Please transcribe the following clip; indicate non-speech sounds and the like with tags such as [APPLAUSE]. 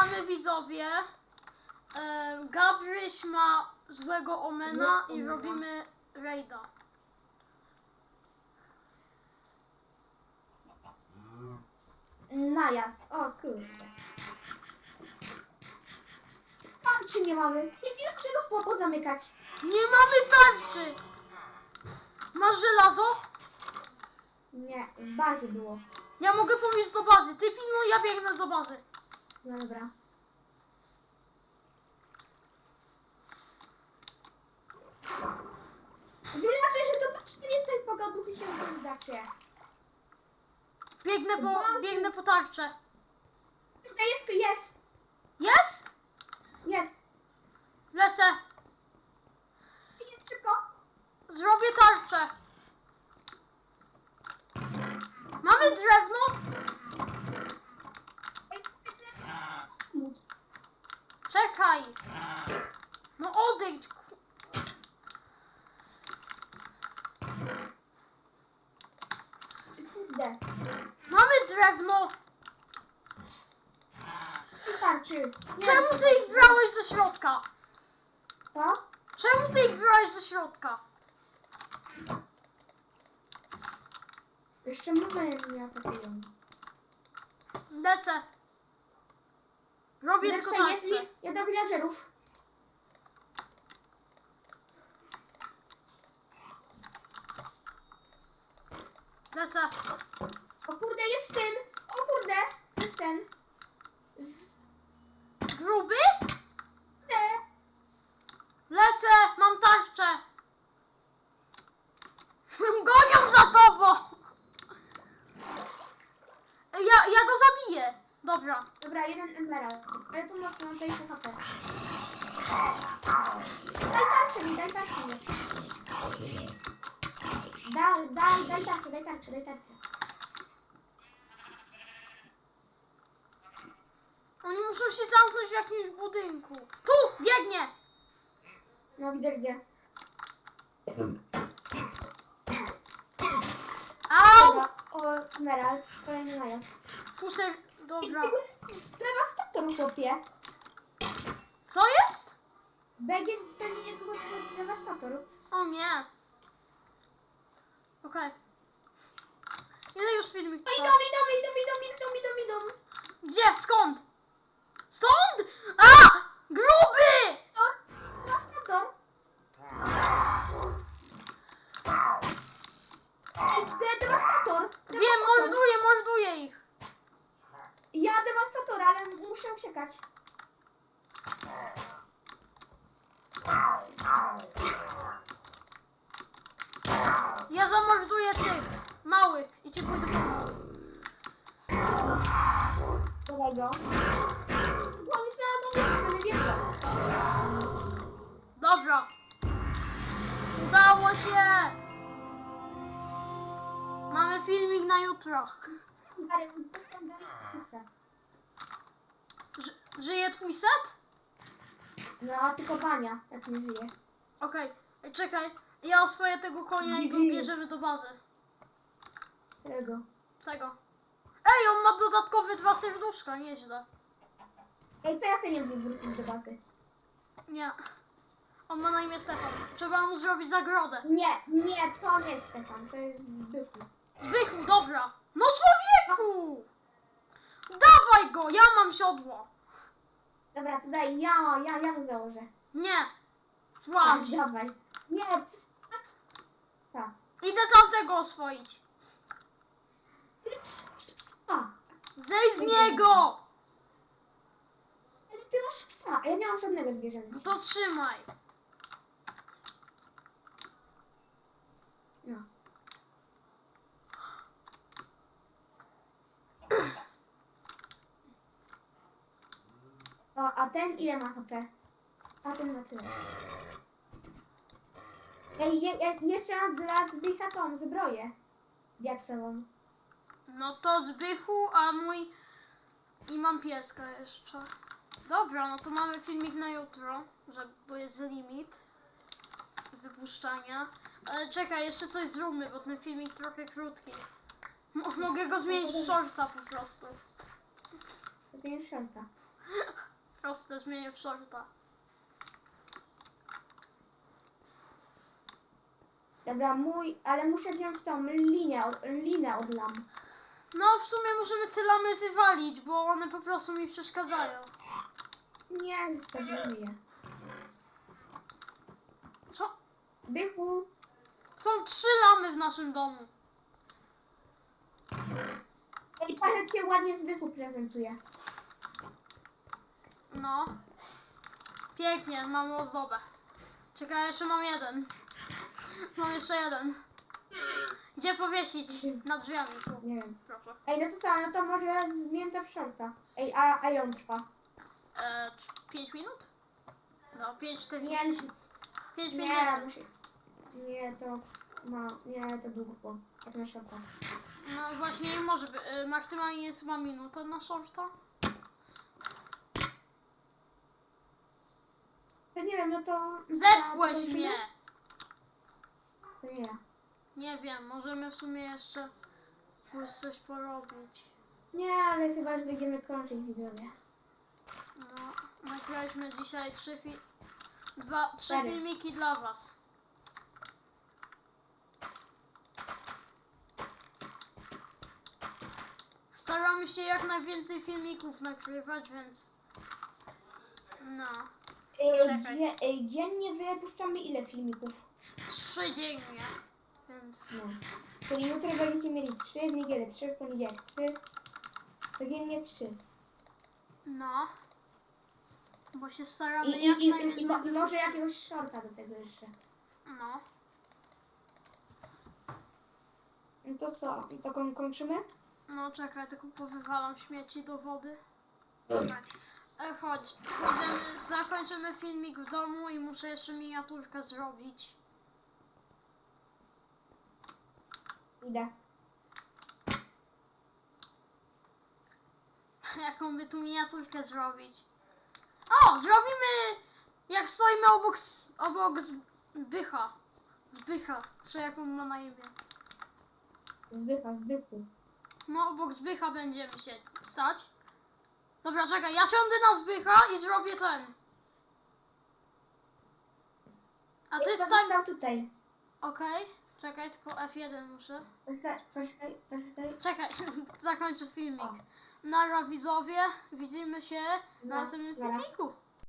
Gramy widzowie. Gabryś ma złego omena i robimy raida. Najazd. O kurde. Tam czy nie mamy? Nie wiem, czy go po zamykać. Nie mamy tarczy! Masz żelazo? Nie, w bazie było. Ja mogę powiedzieć do bazy. Ty pilnuj, ja biegnę do bazy. No dobra. Wyrażę, że to patrzcie nie tutaj pogaduchy się zdacie. Biegnę po, biegnę po tarczę. Tutaj jest, jest, Jest? jest. Lecę. Jest szybko. Zrobię tarczę. Mamy drewno? Ej, pomóc. No odejdź. ku- Kurde. Mamy drewno. Wystarczy. Czemu ty ich brałeś do środka? Co? Czemu ty ich brałeś do środka? Jeszcze mamy mnie atakują. Lecę. Robię tylko Reszta jest ja do villagerów. Lecę. O kurde, jest. O kurde, to jest ten. Z... Gruby? Te. Lecę. Mam tarczę. Gonią za tobą. Ja, ja go zabiję. Dobra. Dobra, jeden emerald. Ale tu mocno, mam 20 HP. Daj tarczę mi, daj tarczę mi. Daj, daj, daj tarczę, daj tarczę, daj tarczę. Oni muszą się zamknąć w jakimś budynku. Tu! Biegnie! No widzę gdzie. Dobra, o, emerald, kolejny najazd. Pusę... Dobra. Devastator chłopie. Co jest? Będzie niedługo przyszedł devastator. O nie. Okej. Ile już filmik No idą, trwa? idą, idą, idą, idą, idą, idą. Gdzie? Skąd? Stąd? A! Gruby! O, devastator. Ej, de- devastator. Wiem, Devastator. morduję, morduję ich. Ja devastatora, ale uciekać. Ja zamorduję tych małych i ci pójdę pomóc. Bo on jest na nie wiem. Dobra. Udało się! Mamy filmik na jutro. Żyje twój set? No, tylko Bania, jak nie żyje. Okej, Ej, czekaj. Ja oswoję tego konia i go bierzemy do bazy. Którego? Tego. Ej, on ma dodatkowe dwa serduszka, nieźle. Ej, to ja też nie wiem wrócić do bazy. Nie. On ma na imię Stefan. Trzeba mu zrobić zagrodę. Nie, nie, to nie jest Stefan, to jest Zbychu. Zbychu, dobra. No człowieku! Dawaj go, ja mam siodło. Dobra, to daj, ja, ja, ja mu założę. Nie. Właź. Dawaj. Nie, co? Idę tamtego oswoić. A, Zejdź z niego! ale ty masz psa, a ja nie mam żadnego zwierzęcia. No to trzymaj. No. O, a ten ile ma HP? A ten ma tyle. Ej, je, je, jeszcze mam dla Zbycha tą zbroję. Diaksową. No to Zbychu, a mój... I mam pieska jeszcze. Dobra, no to mamy filmik na jutro, że, bo jest limit wypuszczania. Ale czekaj, jeszcze coś zróbmy, bo ten filmik trochę krótki. Mo- mogę go zmienić w shorta po prostu. Zmienisz szorta. [LAUGHS] Proste, zmienię w shorta. Dobra, mój, ale muszę wziąć tą linię, od, linę od. No, w sumie możemy te lamy wywalić, bo one po prostu mi przeszkadzają. Nie, zostawimy je. Co? Zbychu, Są trzy lamy w naszym domu. ej, patrz jak się ładnie Zbychu prezentuje. No. Pięknie, mamy ozdobę. Czekaj, jeszcze mam jeden. Mam jeszcze jeden. Gdzie powiesić? Nad drzwiami, tu. Nie wiem. Proszę. Ej, no to co, no to może zmień to w shorta. Ej, a, a ją trwa. E, 5 minut? No, 5, 4, Nie, 5, 5 nie, minut. musi... Nie, to ma, nie, to długo było. Jak na shorta. No właśnie nie może być. E, maksymalnie jest chyba minuta na shorta. To nie wiem, no to... Zepchłeś to mnie! To nie ja. Nie wiem, możemy w sumie jeszcze coś porobić. Nie, ale chyba już będziemy kończyć widzowie. No, nagraliśmy dzisiaj trzy, fi- dwa, trzy Cztery. filmiki dla was. Staramy się jak najwięcej filmików nagrywać, więc no, Czekaj. dzie, ej, dziennie wypuszczamy ile filmików? trzy dziennie, więc No. Czyli jutro będziecie mieli trzy, w niedzielę trzy, w poniedziałek trzy. Codziennie trzy. no, bo się I, staramy i, jak i, i, mo, i może jakiegoś shorta do tego jeszcze. No, No to co? I to koń- kończymy? no czekaj, tylko powywalam śmieci do wody. Dobra. E, chodź, będziemy, zakończymy filmik w domu i muszę jeszcze miniaturkę zrobić. Idę. [LAUGHS] Jaką by tu miniaturkę zrobić? O, zrobimy jak stoimy obok, obok Zbycha. Zbycha, czy jak on ma na imię. Zbycha, zbychu. No, obok Zbycha będziemy się stać. Dobra, czekaj, ja siądę na Zbycha i zrobię ten. A ty stań... stał tutaj. Okej, czekaj, tylko F1 muszę. Poczekaj, poczekaj, poczekaj. Czekaj, [LAUGHS] zakończę filmik. Nara widzowie, widzimy się na No, następnym filmiku.